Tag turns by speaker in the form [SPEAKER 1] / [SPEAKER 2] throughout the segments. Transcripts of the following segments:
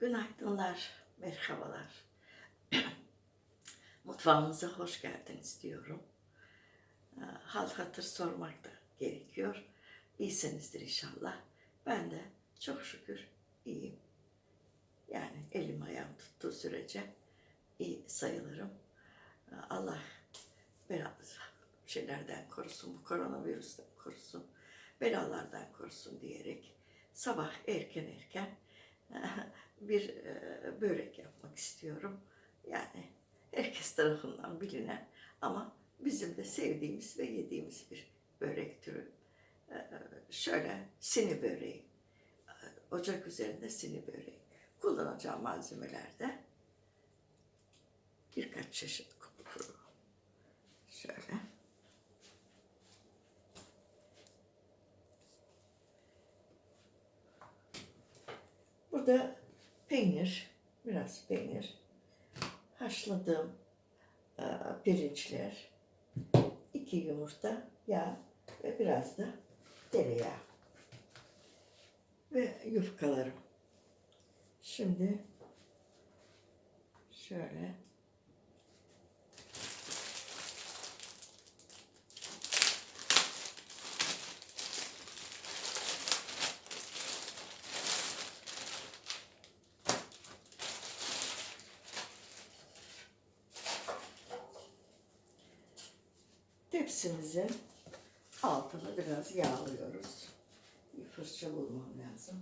[SPEAKER 1] Günaydınlar, merhabalar. Mutfağımıza hoş geldiniz diyorum. Ee, Hal hatır sormak da gerekiyor. İyisinizdir inşallah. Ben de çok şükür iyiyim. Yani elim ayağım tuttuğu sürece iyi sayılırım. Ee, Allah biraz şeylerden korusun, bu koronavirüsten korusun, belalardan korusun diyerek sabah erken erken bir e, börek yapmak istiyorum. Yani herkes tarafından bilinen ama bizim de sevdiğimiz ve yediğimiz bir börek türü. E, Şöyle sini böreği. E, Ocak üzerinde sini böreği. Kullanacağım malzemelerde birkaç çeşit kuru. Şöyle. Burada peynir, biraz peynir, haşladığım e, pirinçler, iki yumurta, yağ ve biraz da tereyağı. Ve yufkalarım. Şimdi şöyle tepsimizin altını biraz yağlıyoruz. Bir fırça vurmam lazım.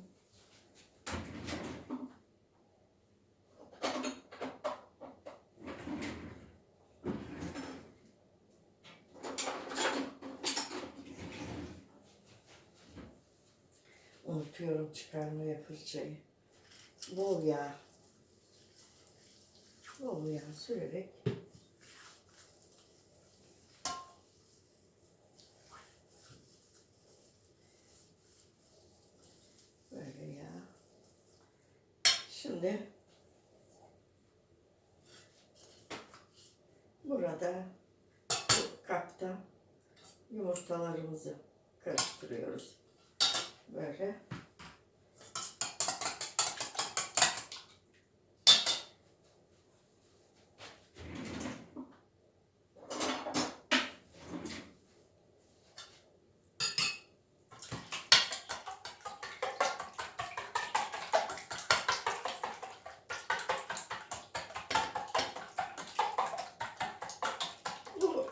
[SPEAKER 1] Unutuyorum çıkarmaya fırçayı. Bol yağ. Bol yağ sürerek Böyle ya. Şimdi burada bu kapta yumurtalarımızı karıştırıyoruz. Böyle. Bu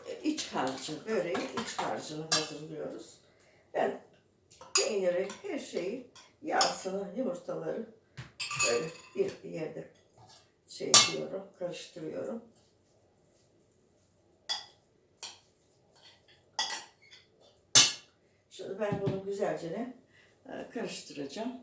[SPEAKER 1] iç harcı, böreğin iç harcını hazırlıyoruz. Ben peyniri, her şeyi, yağsını, yumurtaları böyle bir yerde şey yapıyorum, karıştırıyorum. Şimdi ben bunu güzelce e, karıştıracağım.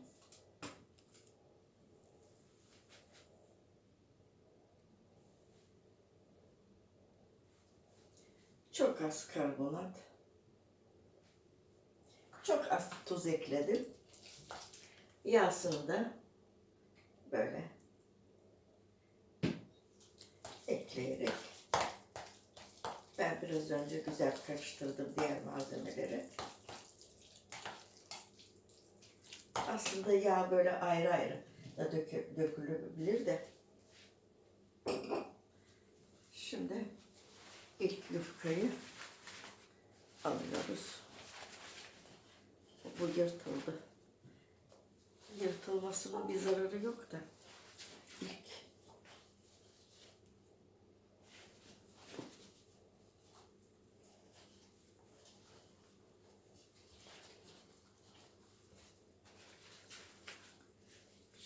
[SPEAKER 1] Çok az karbonat. Çok az tuz ekledim. Yağsını da böyle ekleyerek ben biraz önce güzel karıştırdım diğer malzemeleri. Aslında yağ böyle ayrı ayrı da dökü- dökülebilir de. Şimdi ilk yufkayı alıyoruz. Bu yırtıldı. Yırtılmasının bir zararı yok da. İlk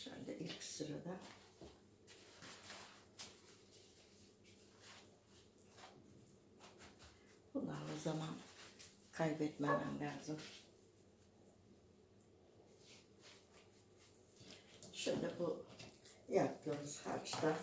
[SPEAKER 1] Şöyle ilk sırada Bunlarla zaman kaybetmemem lazım. Şimdi bu yaptığımız harçta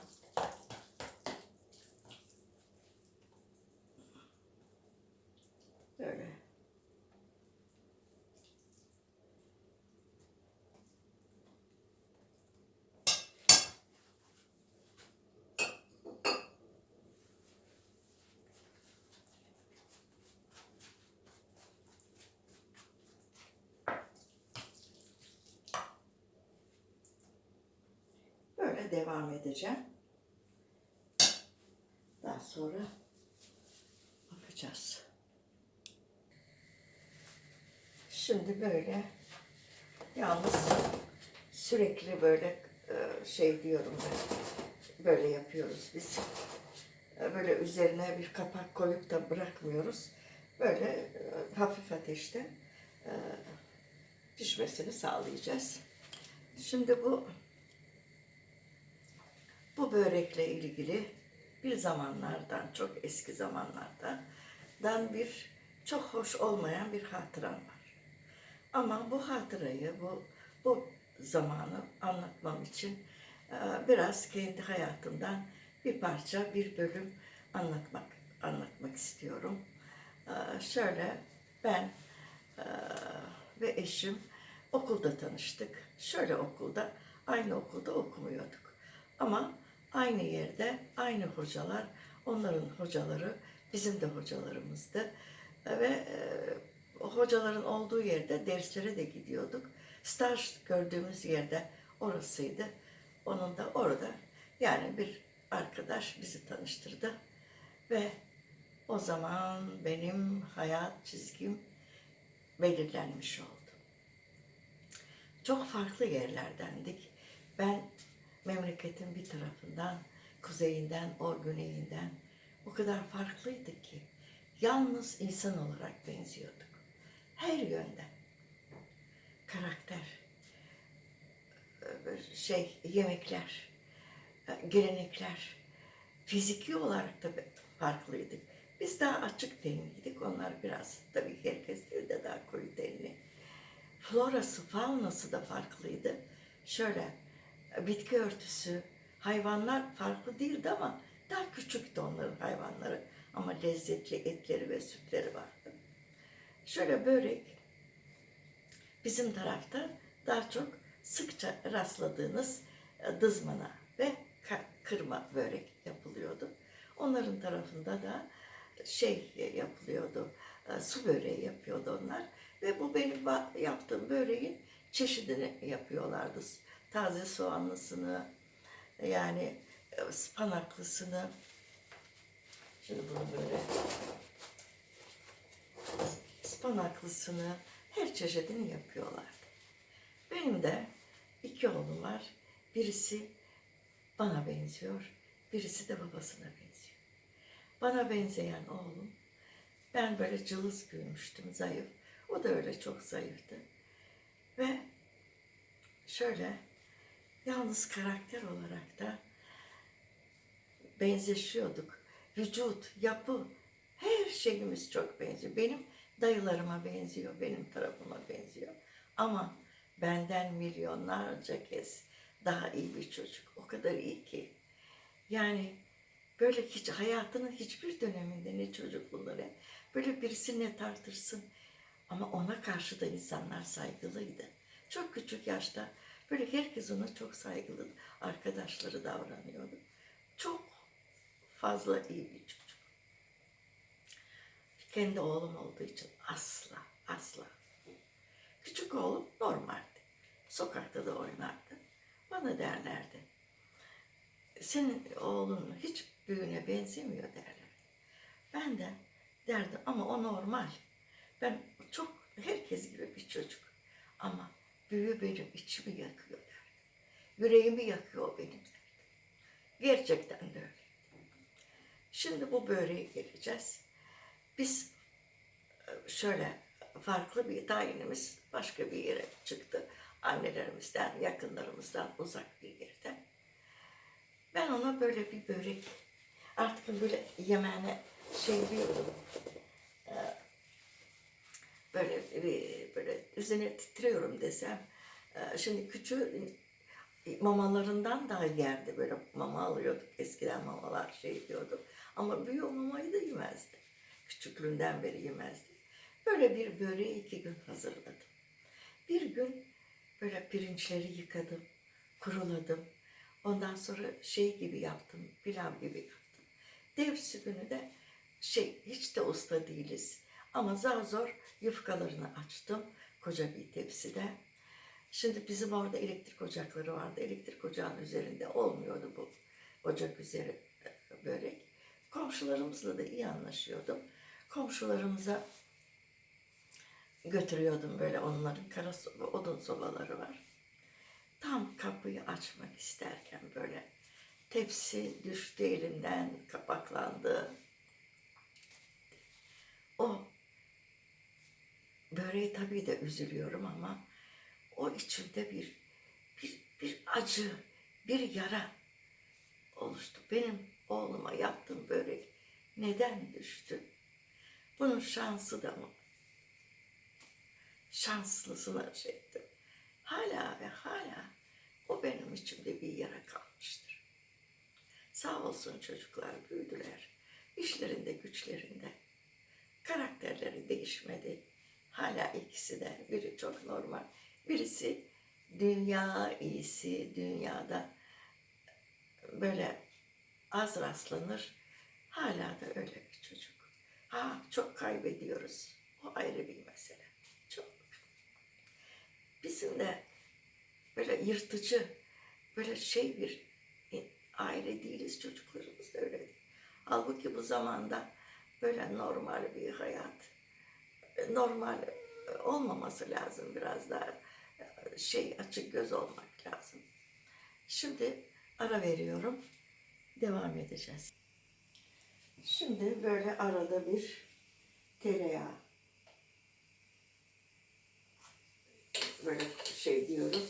[SPEAKER 1] devam edeceğim. Daha sonra bakacağız. Şimdi böyle yalnız sürekli böyle e, şey diyorum ben. Böyle yapıyoruz biz. E, Böyle üzerine bir kapak koyup da bırakmıyoruz. Böyle e, hafif ateşte pişmesini sağlayacağız. Şimdi bu bu börekle ilgili bir zamanlardan, çok eski zamanlardan bir çok hoş olmayan bir hatıram var. Ama bu hatırayı, bu bu zamanı anlatmam için e, biraz kendi hayatımdan bir parça, bir bölüm anlatmak anlatmak istiyorum. E, Şöyle ben e, ve eşim okulda tanıştık. Şöyle okulda, aynı okulda okumuyorduk. Ama aynı yerde, aynı hocalar, onların hocaları bizim de hocalarımızdı. Ve e, hocaların olduğu yerde derslere de gidiyorduk. Staj gördüğümüz yerde orasıydı. Onun da orada yani bir arkadaş bizi tanıştırdı. Ve o zaman benim hayat çizgim belirlenmiş oldu. Çok farklı yerlerdendik. Ben memleketin bir tarafından, kuzeyinden, o güneyinden o kadar farklıydık ki yalnız insan olarak benziyorduk. Her yönden. Karakter, e, şey, yemekler, e, gelenekler, fiziki olarak da farklıydık. Biz daha açık tenliydik. Onlar biraz tabii herkes değil de daha koyu tenli. Florası, faunası da farklıydı. Şöyle bitki örtüsü, hayvanlar farklı değildi ama daha küçüktü onların hayvanları. Ama lezzetli etleri ve sütleri vardı. Şöyle börek bizim tarafta daha çok sıkça rastladığınız e, dızmana ve kırma börek yapılıyordu. Onların tarafında da şey yapılıyordu, e, su böreği yapıyordu onlar. Ve bu benim yaptığım böreğin çeşidini yapıyorlardı. Taze soğanlısını, yani e, ıspanaklısını. Şimdi bunu böyle ıspanaklısını, her çeşidini yapıyorlardı. Benim de iki oğlum var. Birisi bana benziyor, birisi de babasına benziyor. Bana benzeyen oğlum, ben böyle cılız büyümüştüm, zayıf. O da öyle çok zayıftı. Ve şöyle yalnız karakter olarak da benzeşiyorduk. Vücut, yapı, her şeyimiz çok benziyor. Benim dayılarıma benziyor, benim tarafıma benziyor. Ama benden milyonlarca kez daha iyi bir çocuk. O kadar iyi ki. Yani böyle hiç hayatının hiçbir döneminde ne çocukluğunda böyle birisine tartırsın. Ama ona karşı da insanlar saygılıydı. Çok küçük yaşta böyle herkes ona çok saygılı arkadaşları davranıyordu. Çok fazla iyi bir çocuk. Kendi oğlum olduğu için asla, asla. Küçük oğlum normaldi. Sokakta da oynardı. Bana derlerdi. Senin oğlun hiç büyüğüne benzemiyor derler. Ben de derdim ama o normal. Ben çok herkes gibi bir çocuk. Ama büyü benim içimi yakıyor derdi. Yüreğimi yakıyor benim. Gerçekten de öyle. Şimdi bu böreğe geleceğiz. Biz e, şöyle farklı bir tayinimiz başka bir yere çıktı. Annelerimizden, yakınlarımızdan uzak bir yerde. Ben ona böyle bir börek, artık böyle yemeğine şey diyorum. e, Böyle bir- böyle üzerine titriyorum desem. e, Şimdi küçüğü mamalarından daha yerdi. Böyle mama alıyorduk. Eskiden mamalar şey diyorduk. Ama büyük mamayı da yemezdi. Küçüklüğünden beri yemezdi. Böyle bir böreği iki gün hazırladım. Bir gün böyle pirinçleri yıkadım, kuruladım. Ondan sonra şey gibi yaptım, pilav gibi yaptım. Devsi günü de şey hiç de usta değiliz. Ama zar zor yufkalarını açtım koca bir tepside. Şimdi bizim orada elektrik ocakları vardı. Elektrik ocağının üzerinde olmuyordu bu ocak üzeri e, börek. Komşularımızla da iyi anlaşıyordum. Komşularımıza götürüyordum böyle onların kara soba, odun sobaları var. Tam kapıyı açmak isterken böyle tepsi düştü elinden kapaklandı. O böreği tabii de üzülüyorum ama o içimde bir bir bir acı, bir yara oluştu. Benim oğluma yaptığım börek neden düştü? Bunun şansı da mı? Şanslısına şey ettim. Hala ve hala o benim içimde bir yara kalmıştır. Sağ olsun çocuklar büyüdüler. İşlerinde, güçlerinde. Karakterleri değişmedi. Hala ikisi de biri çok normal. Birisi dünya iyisi, dünyada böyle az rastlanır. Hala da öyle bir çocuk. Ha çok kaybediyoruz. O ayrı bir mesele. Çok. Bizim de böyle yırtıcı, böyle şey bir aile değiliz. Çocuklarımız da öyle değil. Halbuki bu zamanda böyle normal bir hayat, normal olmaması lazım biraz daha şey açık göz olmak lazım. Şimdi ara veriyorum. Devam edeceğiz. Şimdi böyle arada bir tereyağı böyle şey diyorum.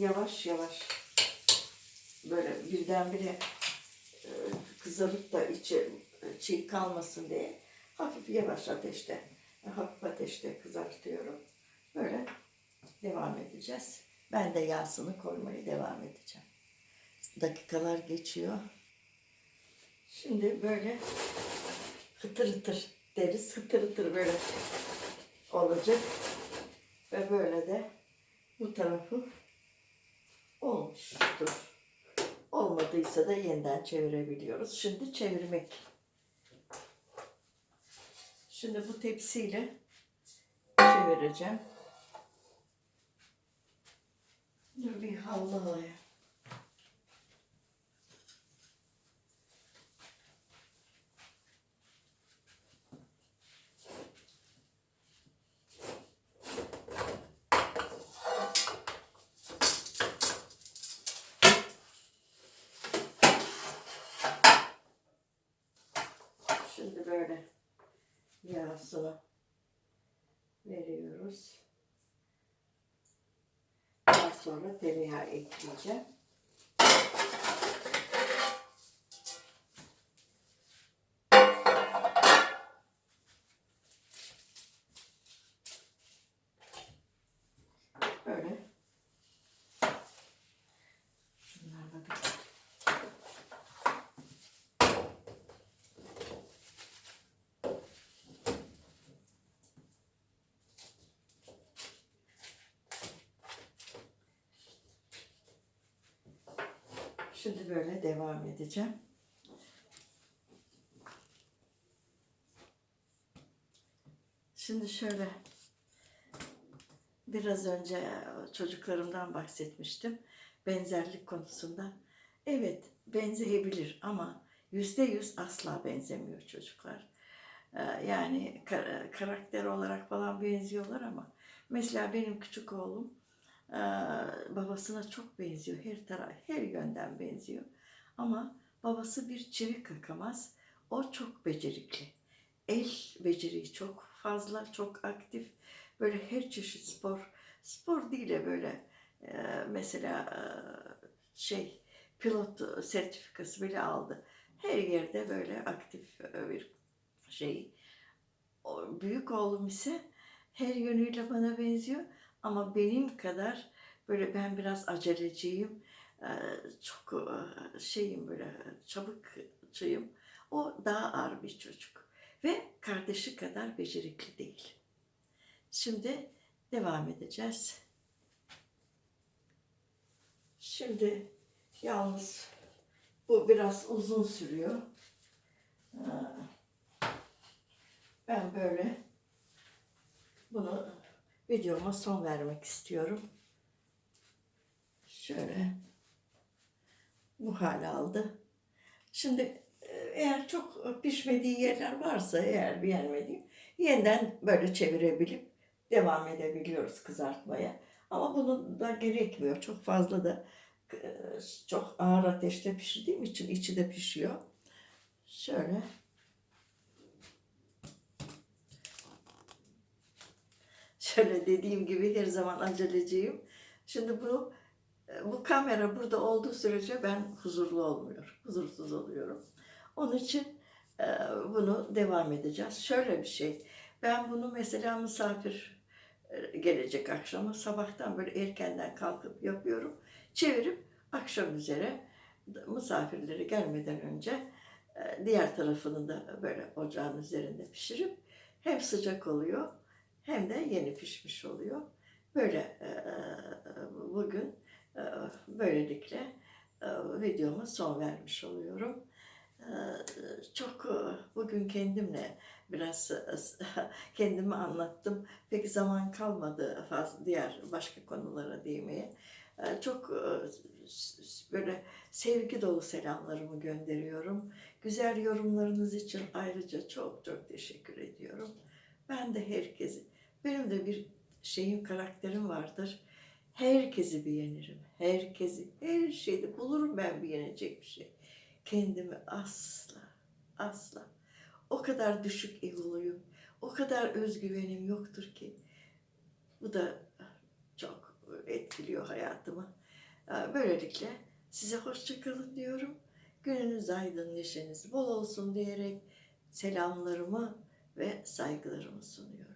[SPEAKER 1] Yavaş yavaş böyle birdenbire e, kızarıp da içi e, çiğ kalmasın diye hafif yavaş ateşte, hafif ateşte kızartıyorum. Böyle devam edeceğiz. Ben de yağsını koymaya devam edeceğim. Dakikalar geçiyor. Şimdi böyle hıtır hıtır deriz. Hıtır hıtır böyle olacak. Ve böyle de bu tarafı olmuştur. Olmadıysa da yeniden çevirebiliyoruz. Şimdi çevirmek. Şimdi bu tepsiyle çevireceğim. Dur bir havlu alayım. Şimdi böyle yağsını veriyoruz. Daha sonra tereyağı ekleyeceğim. Böyle. Şunlarla bir Şimdi böyle devam edeceğim. Şimdi şöyle biraz önce çocuklarımdan bahsetmiştim. Benzerlik konusunda. Evet benzeyebilir ama yüzde yüz asla benzemiyor çocuklar. Ee, Yani kar- karakter olarak falan benziyorlar ama mesela benim küçük oğlum ee, babasına çok benziyor. Her taraf, her yönden benziyor. Ama babası bir çivi kakamaz. O çok becerikli. El beceriği çok fazla, çok aktif. Böyle her çeşit spor, spor değil de böyle e, mesela e, şey pilot sertifikası bile aldı. Her yerde böyle aktif e, bir şey. O, büyük oğlum ise her yönüyle bana benziyor. Ama benim kadar böyle ben biraz aceleciyim. Ee, Çok e, şeyim böyle çabukçuyum. O daha ağır bir çocuk. Ve kardeşi kadar becerikli değil. Şimdi devam edeceğiz. Şimdi yalnız bu biraz uzun sürüyor. Ha, Ben böyle bunu videoma son vermek istiyorum. Şöyle bu hale aldı. Şimdi e, eğer çok pişmediği yerler varsa eğer beğenmediğim yeniden böyle çevirebilip devam edebiliyoruz kızartmaya. Ama bunun da gerekmiyor. Çok fazla da e, çok ağır ateşte pişirdiğim için içi de pişiyor. Şöyle Şöyle dediğim gibi her zaman aceleciyim. Şimdi bu bu kamera burada olduğu sürece ben huzurlu olmuyorum. Huzursuz oluyorum. Onun için e, bunu devam edeceğiz. Şöyle bir şey. Ben bunu mesela misafir e, gelecek akşama sabahtan böyle erkenden kalkıp yapıyorum. Çevirip akşam üzere misafirleri gelmeden önce e, diğer tarafını da böyle ocağın üzerinde pişirip hem sıcak oluyor hem de yeni pişmiş oluyor. Böyle e, bugün e, böylelikle e, videoma son vermiş oluyorum. E, Çok e, bugün kendimle biraz e, kendimi anlattım. Pek zaman kalmadı fazla diğer başka konulara değmeye. E, Çok e, böyle sevgi dolu selamlarımı gönderiyorum. Güzel yorumlarınız için ayrıca çok çok teşekkür ediyorum. Ben de herkesi, benim de bir şeyim, karakterim vardır. Herkesi beğenirim. Herkesi, her şeyde bulurum ben beğenecek bir şey. Kendimi asla, asla. O kadar düşük egoluyum. O kadar özgüvenim yoktur ki. Bu da çok etkiliyor hayatımı. Böylelikle size hoşça kalın diyorum. Gününüz aydın, neşeniz bol olsun diyerek selamlarımı ve saygılarımı sunuyorum.